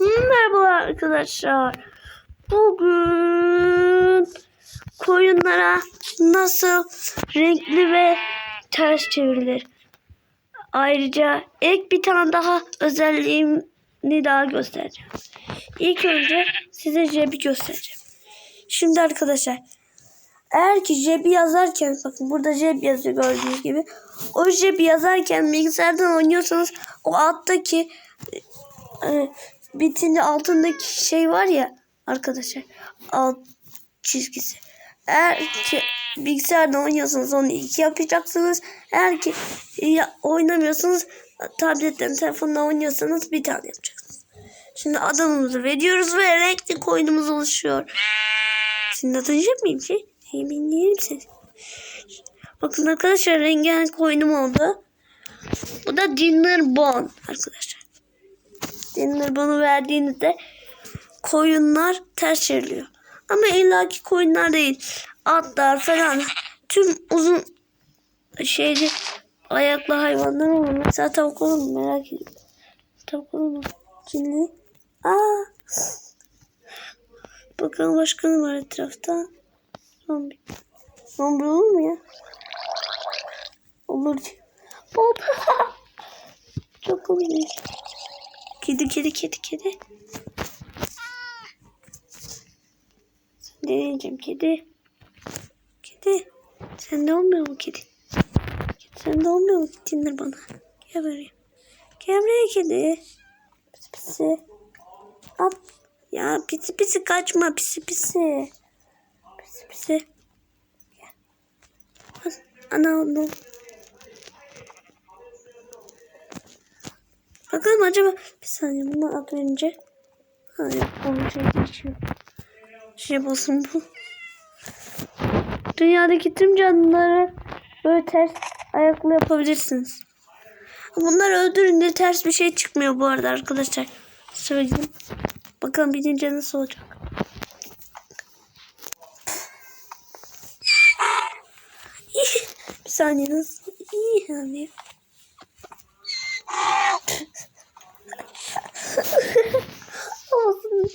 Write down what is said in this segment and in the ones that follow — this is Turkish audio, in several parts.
Merhaba arkadaşlar. Bugün koyunlara nasıl renkli ve ters çevrilir. Ayrıca ek bir tane daha özelliğini daha göstereceğim. İlk önce size cebi göstereceğim. Şimdi arkadaşlar eğer ki cebi yazarken bakın burada cep yazıyor gördüğünüz gibi. O cebi yazarken bilgisayardan oynuyorsanız o alttaki e, bitince altındaki şey var ya arkadaşlar alt çizgisi. Eğer ki bilgisayardan oynuyorsanız onu iki yapacaksınız. Eğer ki ya, oynamıyorsanız tabletten telefonla oynuyorsanız bir tane yapacaksınız. Şimdi adımımızı veriyoruz ve renkli koyunumuz oluşuyor. Şimdi atacak mıyım şey? Eminim siz. Bakın arkadaşlar rengarenk koyunum oldu. Bu da Dinner Bone arkadaşlar. Dinner Bone'u verdiğinizde koyunlar ters çevriliyor. Ama illaki koyunlar değil. Atlar falan. Tüm uzun şeyli ayaklı hayvanlar olur. Mesela tavuk olur mu? Merak ediyorum. Tavuk olur mu? Cinli. Aa. Bakalım başka ne var etrafta? Zombi. Zombi olur mu ya? Olur. Hop. Çok komik. Kedi kedi kedi kedi. Sen deneyeceğim kedi. Kedi. Sen de olmuyor mu kedi? Kedi sen de olmuyor mu? Dinler bana. Gel buraya. Gel buraya kedi. Pisi pisi. Hop. Ya pisi pisi kaçma pisi pisi. Pisi pisi. Gel. Ana onu. Bakalım acaba bir saniye bunu az önce hayır onun şey geçiyor. Şey basın bu. Dünyadaki tüm canlıları böyle ters ayaklı yapabilirsiniz. Bunları öldürünce ters bir şey çıkmıyor bu arada arkadaşlar. Söyleyeyim. Bakalım bilince nasıl olacak. bir saniye nasıl? İyi yani.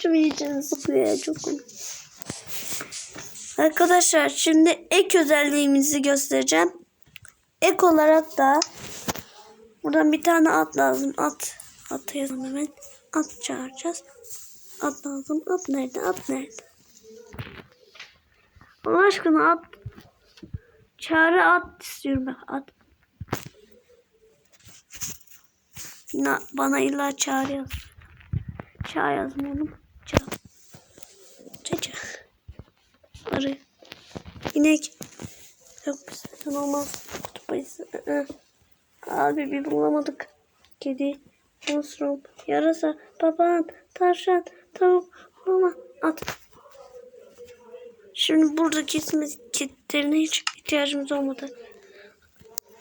Ağzını çok yiyeceğini sıkıyor ya çok. Arkadaşlar şimdi ek özelliğimizi göstereceğim. Ek olarak da buradan bir tane at lazım. At. At yazalım hemen. At çağıracağız. At lazım. At nerede? At nerede? Allah aşkına at. Çağrı at istiyorum ben. At. Na, bana illa çağrı yaz. Çağ yazma İnek. Yok bizden olmaz. Kutup ayısı. Abi bir bulamadık. Kedi. Mushroom. Yarasa. Papağan. Tavşan. Tavuk. Mama. At. Şimdi buradaki hizmet kitlerine hiç ihtiyacımız olmadı.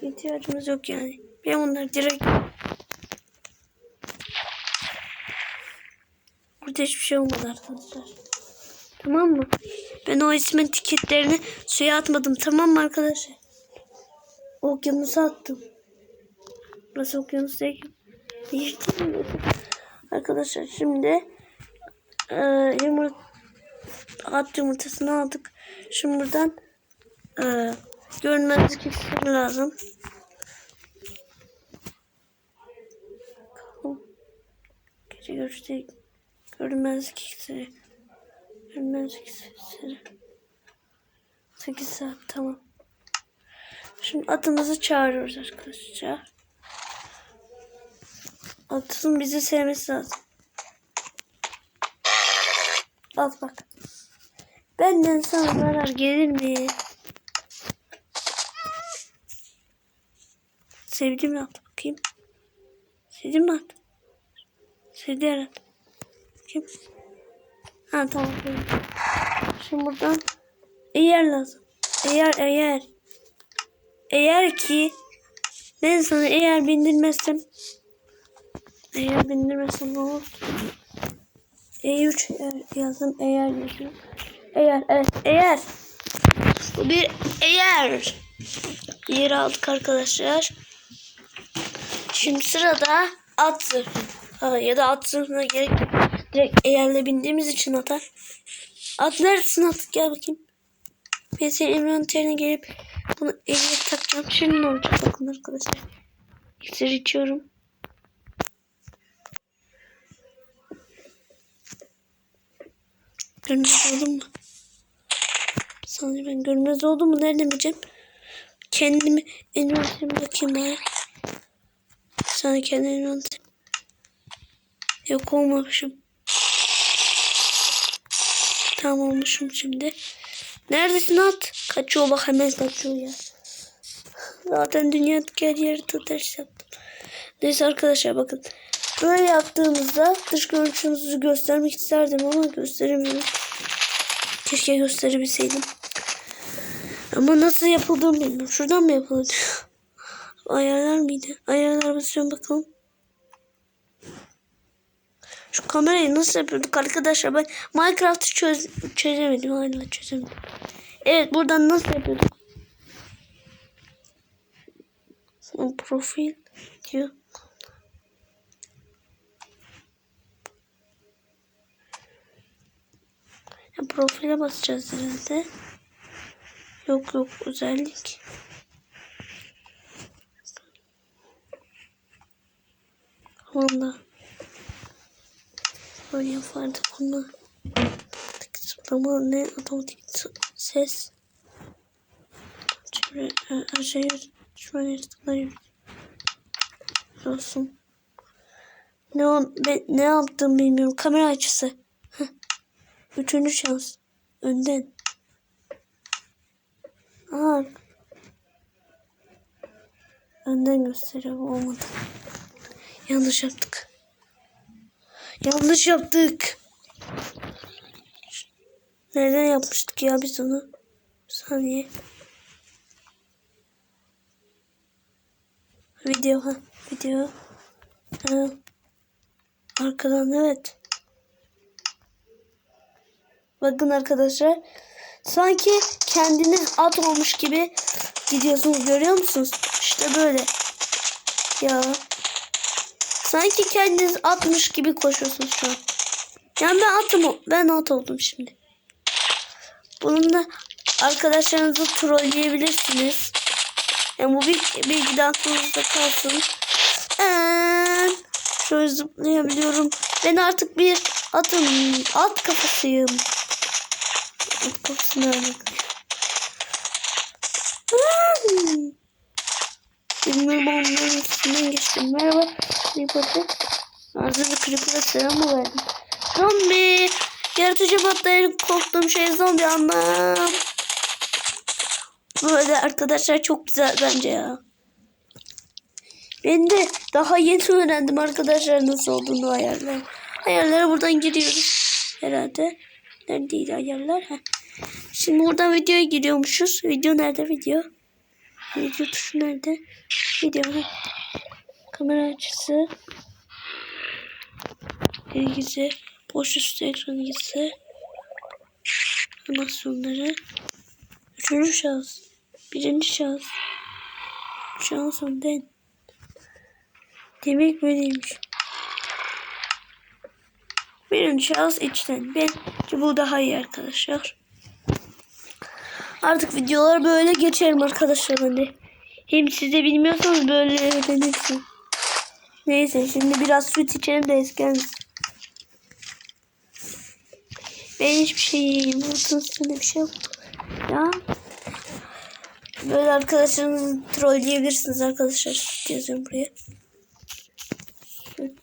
İhtiyacımız yok yani. Ben onları direkt Burada hiçbir şey olmadı arkadaşlar. Tamam mı? Ben o ismin tiketlerini suya atmadım. Tamam mı arkadaşlar? Okyanusa attım. Burası okyanus değil. Değiştirdim. Arkadaşlar şimdi e, yumurta at yumurtasını aldık. Şimdi buradan e, görünmezlik iksiri lazım. Gece görüşte görünmezlik iksiri. Görünmezlik iksiri. 8 saat tamam. Şimdi atımızı çağırıyoruz arkadaşlar. Atın bizi sevmesi lazım. At bak. Benden sana zarar gelir mi? Sevdim mi at bakayım. Sevdim mi at? Sevdi herhalde. Kim? Ha tamam. Şimdi buradan eğer lazım. Eğer eğer eğer ki ben sana eğer bindirmezsem eğer bindirmezsem ne olur? E3 eğer yazdım eğer yazıyorum. Eğer evet eğer bu bir eğer yer aldık arkadaşlar. Şimdi sırada at zırhı. Ha, ya da at sınıfına gerek yok. Direkt eğerle bindiğimiz için atar. At neredesin at? Gel bakayım. Ben senin envanterine gelip bunu eline takacağım. Şimdi ne olacak bakın arkadaşlar. İksir içiyorum. Görünmez oldum mu? Sanırım ben görünmez oldum mu? Nereden bileceğim? Kendimi envanterime bakayım bari. Sana kendi envanter. Yok olmamışım. Tamam olmuşum şimdi. Neredesin at? Kaçıyor bak hemen kaçıyor ya. Zaten dünyadaki her yeri tutaş yaptım. Neyse arkadaşlar bakın. Böyle yaptığımızda dış görünüşümüzü göstermek isterdim ama gösteremiyorum. Keşke gösterebilseydim. Ama nasıl yapıldığını bilmiyorum. Şuradan mı yapıldı? Ayarlar mıydı? Ayarlar basıyorum bakalım. Şu kamerayı nasıl yapıyorduk arkadaşlar? Ben Minecraft'ı çöz çözemedim. Hala çözemedim. Evet buradan nasıl yapıyorduk? Profil diyor. Ya profile basacağız herhalde. Yok yok özellik. Tamam da. Böyle yapardık bunu. Zıplama ne? Otomatik ses. Çevre, her şey şöyle tıklayın. Olsun. Ne, o- ben, ne yaptım bilmiyorum. Kamera açısı. Heh. Üçüncü şans. Önden. Aa. Önden gösteriyor. Olmadı. Yanlış yaptık. Yanlış yaptık. Nereden yapmıştık ya biz onu? Bir saniye. Video ha. Video. Ha. Arkadan evet. Bakın arkadaşlar. Sanki kendiniz at olmuş gibi gidiyorsunuz görüyor musunuz? İşte böyle. Ya. Sanki kendiniz atmış gibi koşuyorsunuz şu an. Yani ben atım, ben at oldum şimdi. Bununla arkadaşlarınızı trolleyebilirsiniz. Yani bu bir bilgi de aklınızda kalsın. Ee, şöyle zıplayabiliyorum. Ben artık bir atım. At kafasıyım. At kafası nerede? Hmm. Bilmiyorum onların üstünden geçtim. Merhaba. Creeper'da. Ağzı bir Creeper'a selam mı verdim? Zombi. Yaratıcı patlayan korktuğum şey zombi anlam. Böyle arkadaşlar çok güzel bence ya. Ben de daha yeni öğrendim arkadaşlar nasıl olduğunu ayarlar. Ayarlara buradan giriyoruz. Herhalde. Neredeydi ayarlar? Heh. Şimdi buradan videoya giriyormuşuz. Video nerede video? Video tuşu nerede? Video. heh. Kamera açısı. İlgisi. Boş üstü ekran ilgisi. Animasyonları. Üçüncü şahıs. Birinci şahıs. Şahıs önden. Demek böyleymiş. Birinci şahıs içten. Bence bu daha iyi arkadaşlar. Artık videolar böyle geçerim arkadaşlar hani. Hem siz de bilmiyorsanız böyle öğrenirsin. Neyse şimdi biraz süt içelim de eskensin. Ben hiçbir şey yiyeyim. Altın bir şey yok. Ya. Böyle arkadaşlarınızı trolleyebilirsiniz arkadaşlar. Süt yazıyorum buraya. Süt.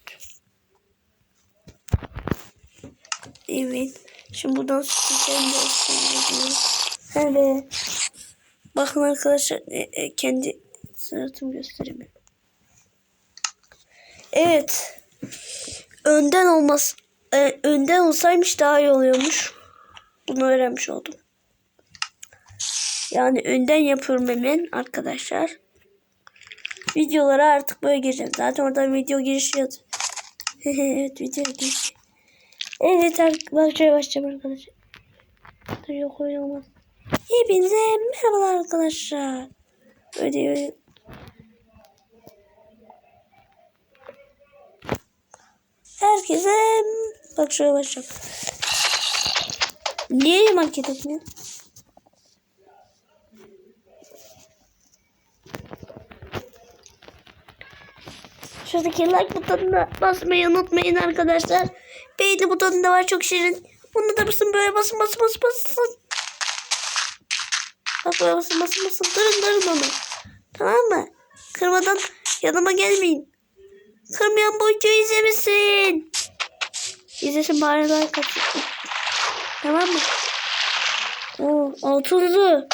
Evet. Şimdi buradan süt içelim de eskensin. Evet. Bakın arkadaşlar e, e, kendi suratımı göstereyim. Evet. Önden olmaz. e, önden olsaymış daha iyi oluyormuş. Bunu öğrenmiş oldum. Yani önden yapıyorum hemen arkadaşlar. Videolara artık böyle gireceğim. Zaten oradan video girişi yazıyor. evet video girişi. Evet arkadaşlar başlayalım arkadaşlar. Dur yok öyle olmaz. Hepinize merhabalar arkadaşlar. Öyle öyle. Herkese bak şöyle başlayalım. Niye market etmiyor? Şuradaki like butonuna basmayı unutmayın arkadaşlar. Beğeni butonu da var çok şirin. Onu da basın böyle basın basın basın basın. Bak böyle basın basın basın. Durun durun onu. Tamam mı? Kırmadan yanıma gelmeyin. Bu videoyu izlemesin. İzlesin bari like atsın. Tamam mı? Oo, altıncı.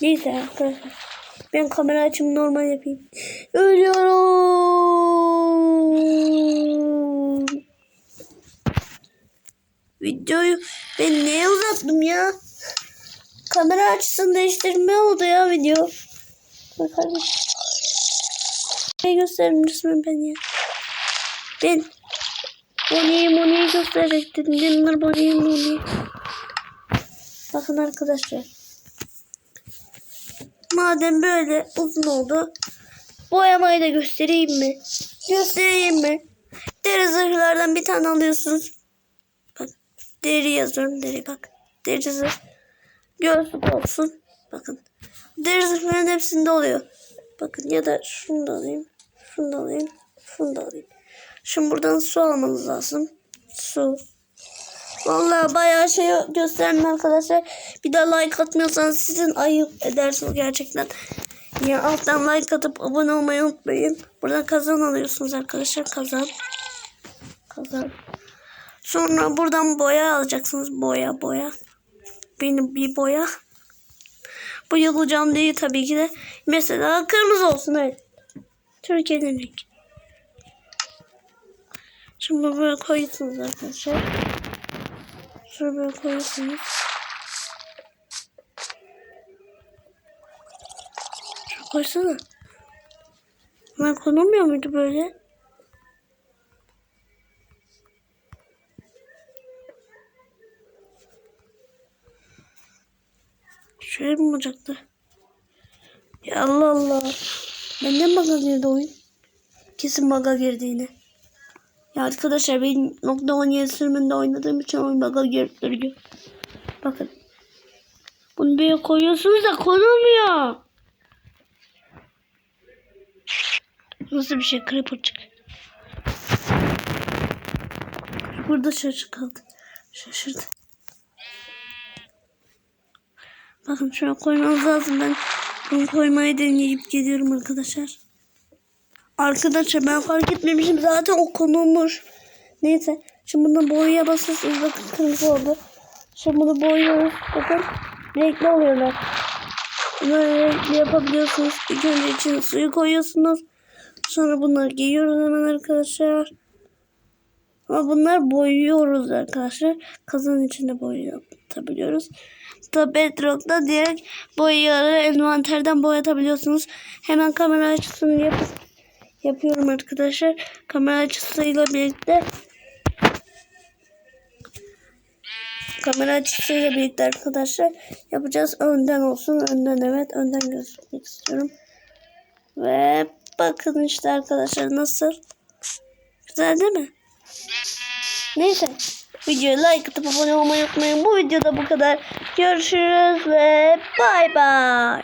Neyse arkadaşlar. Ben kamera açımı normal yapayım. Ölüyorum. Videoyu ben neye uzattım ya? Kamera açısını değiştirme oldu ya video. Bakalım. Ne gösterim resmen ben ya. Ben Bonnie'yi Bonnie'yi gösterecektim. Dinler Bonnie'yi Bonnie'yi. Bakın arkadaşlar. Madem böyle uzun oldu. Boyamayı da göstereyim mi? Göstereyim mi? Deri zırhlardan bir tane alıyorsunuz. Bak deri yazıyorum deri bak. Deri zırh. Gözlük olsun. Bakın. Deri zırhların hepsinde oluyor. Bakın ya da şunu da alayım. Şunu da alayım. Şunu da alayım. Şimdi buradan su almanız lazım. Su. Vallahi bayağı şey gösterdim arkadaşlar. Bir daha like atmıyorsanız sizin ayıp edersiniz gerçekten. Ya alttan like atıp abone olmayı unutmayın. Burada kazan alıyorsunuz arkadaşlar. Kazan. Kazan. Sonra buradan boya alacaksınız. Boya boya. Benim bir boya. Bu yapacağım değil tabii ki de. Mesela kırmızı olsun evet. Türkiye'nin rengi. Şimdi böyle koyuyorsunuz arkadaşlar. Şöyle böyle koyuyorsunuz. Şöyle koysana. Bunlar konulmuyor muydu böyle? Şöyle mi olacaktı? Ya Allah Allah. Benden baga girdi oyun. Kesin baga girdi yine. Ya arkadaşlar ben nokta 17 sürümünde oynadığım için oyun baga gösteriyor. Bakın. Bunu böyle koyuyorsunuz da konulmuyor. Nasıl bir şey? Creeper çık. Burada şaşırdı kaldı. Şaşırdı. Bakın şuna koymanız lazım. Ben bunu koymayı deneyip geliyorum arkadaşlar. Arkadaşlar ben fark etmemişim. Zaten o konulmuş. Neyse. Şimdi bunu boyaya basıyorsunuz. Bakın kırmızı oldu. Şimdi bunu boyuyoruz. Bakın. Renkli oluyorlar. Böyle renkli yapabiliyorsunuz. İlk önce içine suyu koyuyorsunuz. Sonra bunları giyiyoruz hemen arkadaşlar. Ama bunlar boyuyoruz arkadaşlar. Kazanın içinde boyatabiliyoruz. Da Bedrock'ta direkt boyaları envanterden boyatabiliyorsunuz. Hemen kamera açısını yap yapıyorum arkadaşlar. Kamera açısıyla birlikte kamera açısıyla birlikte arkadaşlar yapacağız. Önden olsun. Önden evet. Önden gözükmek istiyorum. Ve bakın işte arkadaşlar nasıl. Güzel değil mi? Neyse. Videoya like atıp abone olmayı unutmayın. Bu videoda bu kadar. Görüşürüz ve bay bay.